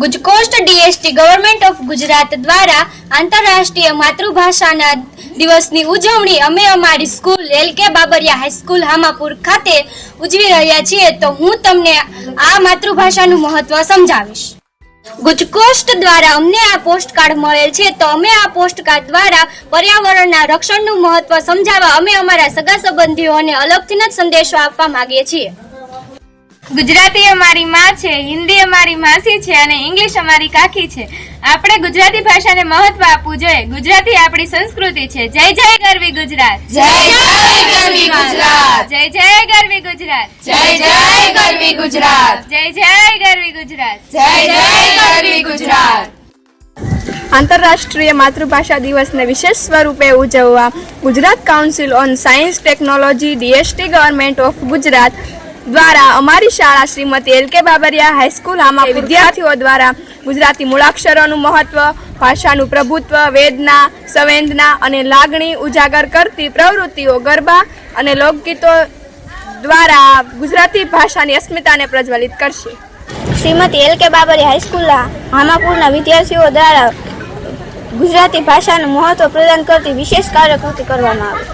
ગુજકોસ્ટ DST government of Gujarat દ્વારા આંતરરાષ્ટ્રીય માતૃભાષાના દિવસની ઉજવણી અમે અમારી school L K Babariya high school હામાપુર ખાતે ઉજવી રહ્યા છીએ. તો હું તમને આ માતૃભાષાનું મહત્વ સમજાવીશ. ગુજકોસ્ટ દ્વારા અમને આ પોસ્ટકાર્ડ મળેલ છે. તો અમે આ પોસ્ટકાર્ડ દ્વારા પર્યાવરણના રક્ષણનું મહત્વ સમજાવવા અમે અમારા સગા સંબંધીઓને અલગથી જ સંદેશો આપવા માંગીએ છીએ. ગુજરાતી અમારી માં છે હિન્દી અમારી માસી છે અને ઇંગ્લિશ અમારી કાકી છે. આપણે ગુજરાતી ભાષાને મહત્વ આપવું જોઈએ. ગુજરાતી આપણી સંસ્કૃતિ છે. જય જય ગરવી ગુજરાત. જય જય ગરવી ગુજરાત. જય જય ગરવી ગુજરાત. જય જય ગરવી ગુજરાત. જય જય ગરવી ગુજરાત. જય જય ગરવી ગુજરાત. આંતરરાષ્ટ્રીય માતૃભાષા દિવસને વિશેષ સ્વરૂપે ઉજવવા Gujarat council on science technology DST government of Gujarat દ્વારા અમારી શાળા Shrimati L K Babariya high school આમાં વિદ્યાર્થીઓ દ્વારા ગુજરાતી મૂળાક્ષરોનું મહત્વ ભાષાનું પ્રભુત્વ વેદના સંવેદના અને લાગણી ઉજાગર કરતી પ્રવૃત્તિઓ ગરબા અને લોકગીતો દ્વારા ગુજરાતી ભાષાની અસ્મિતાને પ્રજ્વલિત કરશે. શ્રીમતી એલ કે બાબરી હાઈસ્કૂલના હામાપુરના વિદ્યાર્થીઓ દ્વારા ગુજરાતી ભાષાનું મહત્વ પ્રદાન કરતી વિશેષ કાર્યકૃતિ કરવામાં આવી.